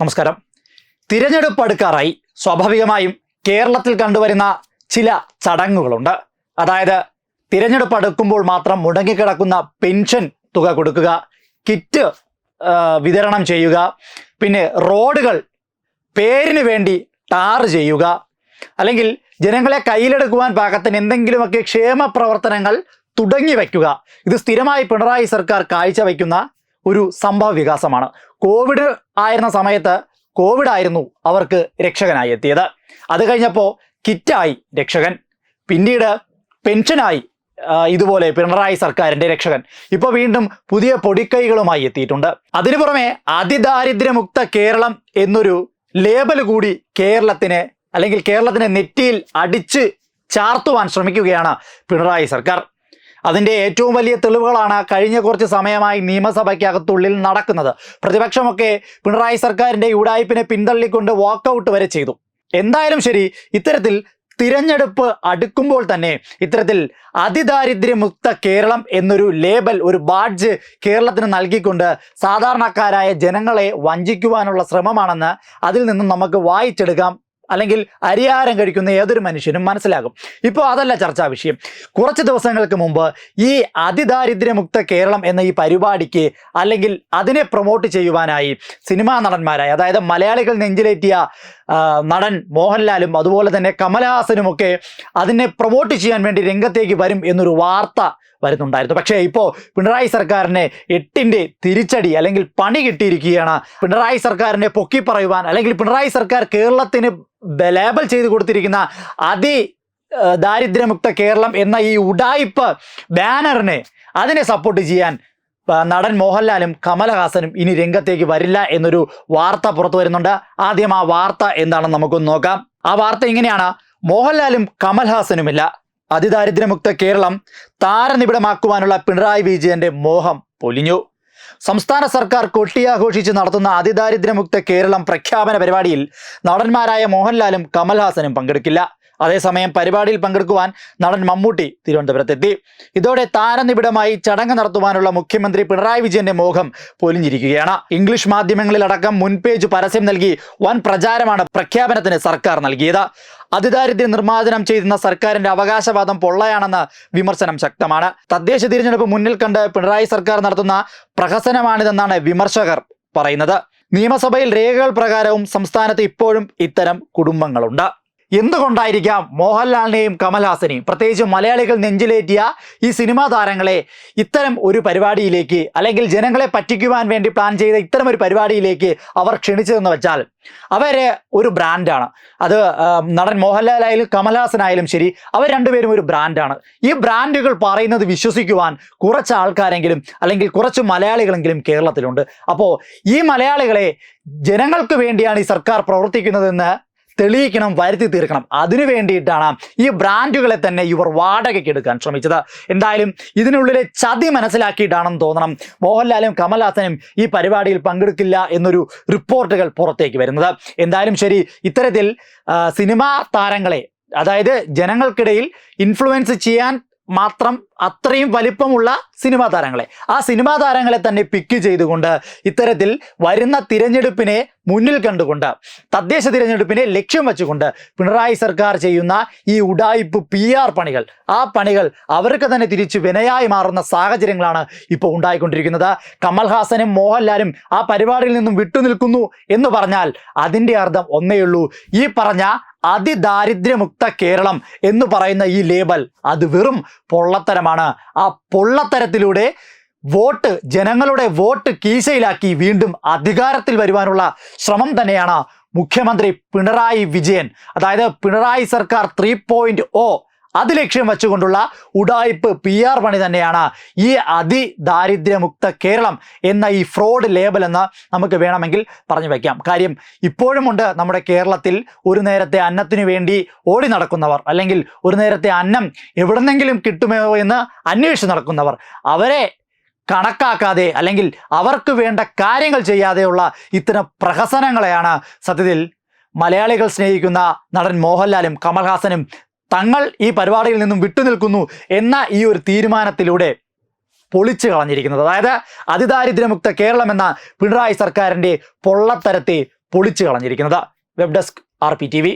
നമസ്കാരം. തിരഞ്ഞെടുപ്പ് അടുക്കാറായി സ്വാഭാവികമായും കേരളത്തിൽ കണ്ടുവരുന്ന ചില ചടങ്ങുകളുണ്ട്. അതായത് തിരഞ്ഞെടുപ്പ് അടുക്കുമ്പോൾ മാത്രം മുടങ്ങിക്കിടക്കുന്ന പെൻഷൻ തുക കൊടുക്കുക കിറ്റ് വിതരണം ചെയ്യുക പിന്നെ റോഡുകൾ പേരിന് വേണ്ടി ടാർ ചെയ്യുക അല്ലെങ്കിൽ ജനങ്ങളെ കയ്യിലെടുക്കുവാൻ പാകത്തിന് എന്തെങ്കിലുമൊക്കെ ക്ഷേമ പ്രവർത്തനങ്ങൾ തുടങ്ങി വയ്ക്കുക. ഇത് സ്ഥിരമായി പിണറായി സർക്കാർ കാഴ്ചവെക്കുന്ന ഒരു സംഭവ വികാസമാണ്. കോവിഡ് ആയിരുന്ന സമയത്ത് കോവിഡ് ആയിരുന്നു അവർക്ക് രക്ഷകനായി എത്തിയത്. അത് കഴിഞ്ഞപ്പോൾ കിറ്റായി രക്ഷകൻ. പിന്നീട് പെൻഷനായി ഇതുപോലെ പിണറായി സർക്കാരിന്റെ രക്ഷകൻ. ഇപ്പോൾ വീണ്ടും പുതിയ പൊടിക്കൈകളുമായി എത്തിയിട്ടുണ്ട്. അതിനു പുറമെ അതിദാരിദ്ര്യമുക്ത കേരളം എന്നൊരു ലേബൽ കൂടി കേരളത്തിന് അല്ലെങ്കിൽ കേരളത്തിന് നെറ്റിയിൽ അടിച്ച് ചാർത്തുവാൻ ശ്രമിക്കുകയാണ് പിണറായി സർക്കാർ. അതിന്റെ ഏറ്റവും വലിയ തെളിവുകളാണ് കഴിഞ്ഞ കുറച്ച് സമയമായി നിയമസഭയ്ക്കകത്തുള്ളിൽ നടക്കുന്നത്. പ്രതിപക്ഷമൊക്കെ പിണറായി സർക്കാരിന്റെ ഉടായ്പിനെ പിന്തള്ളിക്കൊണ്ട് വാക്കൗട്ട് വരെ ചെയ്തു. എന്തായാലും ശരി ഇത്തരത്തിൽ തിരഞ്ഞെടുപ്പ് അടുക്കുമ്പോൾ തന്നെ ഇത്തരത്തിൽ അതിദാരിദ്ര്യമുക്ത കേരളം എന്നൊരു ലേബൽ ഒരു ബാഡ്ജ് കേരളത്തിന് നൽകിക്കൊണ്ട് സാധാരണക്കാരായ ജനങ്ങളെ വഞ്ചിക്കുവാനുള്ള ശ്രമമാണെന്ന് അതിൽ നിന്നും നമുക്ക് വായിച്ചെടുക്കാം. അല്ലെങ്കിൽ അരിയാരം കഴിക്കുന്ന ഏതൊരു മനുഷ്യനും മനസ്സിലാകും. ഇപ്പോൾ അതല്ല ചർച്ചാ വിഷയം. കുറച്ച് ദിവസങ്ങൾക്ക് മുമ്പ് ഈ അതിദാരിദ്ര്യമുക്ത കേരളം എന്ന ഈ പരിപാടിക്ക് അല്ലെങ്കിൽ അതിനെ പ്രൊമോട്ട് ചെയ്യുവാനായി സിനിമാ നടന്മാരായി അതായത് മലയാളികൾ നെഞ്ചിലേറ്റിയ നടൻ മോഹൻലാലും അതുപോലെ തന്നെ കമലഹാസനുമൊക്കെ അതിനെ പ്രൊമോട്ട് ചെയ്യാൻ വേണ്ടി രംഗത്തേക്ക് വരും എന്നൊരു വാർത്ത വരുന്നുണ്ടായിരുന്നു. പക്ഷേ ഇപ്പോൾ പിണറായി സർക്കാരിനെ എട്ടിന്റെ തിരിച്ചടി അല്ലെങ്കിൽ പണി കിട്ടിയിരിക്കുകയാണ്. പിണറായി സർക്കാരിനെ പൊക്കി പറയുവാൻ അല്ലെങ്കിൽ പിണറായി സർക്കാർ കേരളത്തിന് ലേബൽ ചെയ്ത് കൊടുത്തിരിക്കുന്ന അതി ദാരിദ്ര്യമുക്ത കേരളം എന്ന ഈ ഉഡായിപ്പ് ബാനറിനെ അതിനെ സപ്പോർട്ട് ചെയ്യാൻ നടൻ മോഹൻലാലും കമലഹാസനും ഇനി രംഗത്തേക്ക് വരില്ല എന്നൊരു വാർത്ത പുറത്തു വരുന്നുണ്ട്. ആദ്യം ആ വാർത്ത എന്താണെന്ന് നമുക്കൊന്ന് നോക്കാം. ആ വാർത്ത ഇങ്ങനെയാണ്. മോഹൻലാലും കമൽഹാസനുമില്ല. അതിദാരിദ്ര്യമുക്ത കേരളം താരനിബിഡമാക്കുവാനുള്ള പിണറായി വിജയന്റെ മോഹം പൊലിഞ്ഞു. സംസ്ഥാന സർക്കാർ കൊട്ടിയാഘോഷിച്ച് നടത്തുന്ന അതിദാരിദ്ര്യമുക്ത കേരളം പ്രഖ്യാപന പരിപാടിയിൽ നടന്മാരായ മോഹൻലാലും കമൽഹാസനും പങ്കെടുക്കില്ല. അതേസമയം പരിപാടിയിൽ പങ്കെടുക്കുവാൻ നടൻ മമ്മൂട്ടി തിരുവനന്തപുരത്തെത്തി. ഇതോടെ താരനിബിഡമായി ചടങ്ങ് നടത്തുവാനുള്ള മുഖ്യമന്ത്രി പിണറായി വിജയന്റെ മോഹം പൊലിഞ്ഞിരിക്കുകയാണ്. ഇംഗ്ലീഷ് മാധ്യമങ്ങളിലടക്കം മുൻപേജ് പരസ്യം നൽകി വൻ പ്രചാരമാണ് പ്രഖ്യാപനത്തിന് സർക്കാർ നൽകിയത്. അതിദാരിദ്ര്യ നിർമ്മാർജനം ചെയ്യുന്ന സർക്കാരിന്റെ അവകാശവാദം പൊള്ളയാണെന്ന് വിമർശനം ശക്തമാണ്. തദ്ദേശ തിരഞ്ഞെടുപ്പ് മുന്നിൽ കണ്ട് പിണറായി സർക്കാർ നടത്തുന്ന പ്രഹസനമാണിതെന്നാണ് വിമർശകർ പറയുന്നത്. നിയമസഭയിൽ രേഖകൾ പ്രകാരവും സംസ്ഥാനത്ത് ഇപ്പോഴും ഇത്തരം കുടുംബങ്ങളുണ്ട്. എന്തുകൊണ്ടായിരിക്കാം മോഹൻലാലിനെയും കമൽഹാസനെയും? പ്രത്യേകിച്ച് മലയാളികൾ നെഞ്ചിലേറ്റിയ ഈ സിനിമാ താരങ്ങളെ ഇത്തരം ഒരു പരിപാടിയിലേക്ക് അല്ലെങ്കിൽ ജനങ്ങളെ പറ്റിക്കുവാൻ വേണ്ടി പ്ലാൻ ചെയ്ത ഇത്തരം ഒരു പരിപാടിയിലേക്ക് അവർ ക്ഷണിച്ചതെന്ന് വെച്ചാൽ അവരെ ഒരു ബ്രാൻഡാണ് അത് നടൻ മോഹൻലാലായാലും കമൽഹാസനായാലും ശരി അവർ രണ്ടുപേരും ഒരു ബ്രാൻഡാണ് ഈ ബ്രാൻഡുകൾ പറയുന്നത് വിശ്വസിക്കുവാൻ കുറച്ച് ആൾക്കാരെങ്കിലും അല്ലെങ്കിൽ കുറച്ച് മലയാളികളെങ്കിലും കേരളത്തിലുണ്ട്. അപ്പോൾ ഈ മലയാളികളെ ജനങ്ങൾക്ക് വേണ്ടിയാണ് ഈ സർക്കാർ പ്രവർത്തിക്കുന്നതെന്ന് തെളിയിക്കണം വരുത്തി തീർക്കണം. അതിനു വേണ്ടിയിട്ടാണ് ഈ ബ്രാൻഡുകളെ തന്നെ ഇവർ വാടകയ്ക്ക് എടുക്കാൻ ശ്രമിച്ചത്. എന്തായാലും ഇതിനുള്ളിലെ ചതി മനസ്സിലാക്കിയിട്ടാണെന്ന് തോന്നണം. മോഹൻലാലും കമൽഹാസനും ഈ പരിപാടിയിൽ പങ്കെടുക്കില്ല എന്നൊരു റിപ്പോർട്ടുകൾ പുറത്തേക്ക് വരുന്നത്. എന്തായാലും ശരി ഇത്തരത്തിൽ സിനിമാ താരങ്ങളെ അതായത് ജനങ്ങൾക്കിടയിൽ ഇൻഫ്ലുവൻസ് ചെയ്യാൻ മാത്രം അത്രയും വലിപ്പമുള്ള സിനിമാ താരങ്ങളെ. ആ സിനിമാ താരങ്ങളെ തന്നെ പിക്ക് ചെയ്തുകൊണ്ട് ഇത്തരത്തിൽ വരുന്ന തിരഞ്ഞെടുപ്പിനെ മുന്നിൽ കണ്ടുകൊണ്ട് തദ്ദേശ തിരഞ്ഞെടുപ്പിനെ ലക്ഷ്യം വെച്ചുകൊണ്ട് പിണറായി സർക്കാർ ചെയ്യുന്ന ഈ ഉഡായിപ്പ് പി ആർ പണികൾ ആ പണികൾ അവർക്ക് തന്നെ തിരിച്ച് വിനയായി മാറുന്ന സാഹചര്യങ്ങളാണ് ഇപ്പോൾ ഉണ്ടായിക്കൊണ്ടിരിക്കുന്നത്. കമൽഹാസനും മോഹൻലാലും ആ പരിപാടിയിൽ നിന്നും വിട്ടുനിൽക്കുന്നു എന്ന് പറഞ്ഞാൽ അതിന്റെ അർത്ഥം ഒന്നേയുള്ളൂ. ഈ പറഞ്ഞ അതിദാരിദ്ര്യമുക്ത കേരളം എന്ന് പറയുന്ന ഈ ലേബൽ അത് വെറും പൊള്ളത്തരമാണ്. ആ പൊള്ളത്തരത്തിലൂടെ വോട്ട് ജനങ്ങളുടെ വോട്ട് കീശയിലാക്കി വീണ്ടും അധികാരത്തിൽ വരുവാനുള്ള ശ്രമം തന്നെയാണ് മുഖ്യമന്ത്രി പിണറായി വിജയൻ. അതായത് പിണറായി സർക്കാർ ത്രീ പോയിന്റ് ഓ അത് ലക്ഷ്യം വെച്ചുകൊണ്ടുള്ള ഉഡായിപ്പ് പി ആർ പണി തന്നെയാണ് ഈ അതിദാരിദ്ര്യമുക്ത കേരളം എന്ന ഈ ഫ്രോഡ് ലേബൽ എന്ന് നമുക്ക് വേണമെങ്കിൽ പറഞ്ഞു വയ്ക്കാം കാര്യം ഇപ്പോഴുമുണ്ട് നമ്മുടെ കേരളത്തിൽ ഒരു നേരത്തെ അന്നത്തിനു വേണ്ടി ഓടി നടക്കുന്നവർ അല്ലെങ്കിൽ ഒരു നേരത്തെ അന്നം എവിടെന്നെങ്കിലും കിട്ടുമോ എന്ന് അന്വേഷിച്ച് നടക്കുന്നവർ അവരെ കണക്കാക്കാതെ അല്ലെങ്കിൽ അവർക്ക് വേണ്ട കാര്യങ്ങൾ ചെയ്യാതെയുള്ള ഇത്തരം പ്രഹസനങ്ങളെയാണ് സത്യത്തിൽ മലയാളികൾ സ്നേഹിക്കുന്ന നടൻ മോഹൻലാലും കമൽഹാസനും തങ്ങൾ ഈ പരിപാടിയിൽ നിന്നും വിട്ടുനിൽക്കുന്നു എന്ന ഈ ഒരു തീരുമാനത്തിലൂടെ പൊളിച്ചു കളഞ്ഞിരിക്കുന്നത്. അതായത് അതിദാരിദ്ര്യമുക്ത കേരളം എന്ന പിണറായി സർക്കാരിന്റെ പൊള്ളത്തരത്തെ പൊളിച്ചു കളഞ്ഞിരിക്കുന്നത്. Web desk R P T V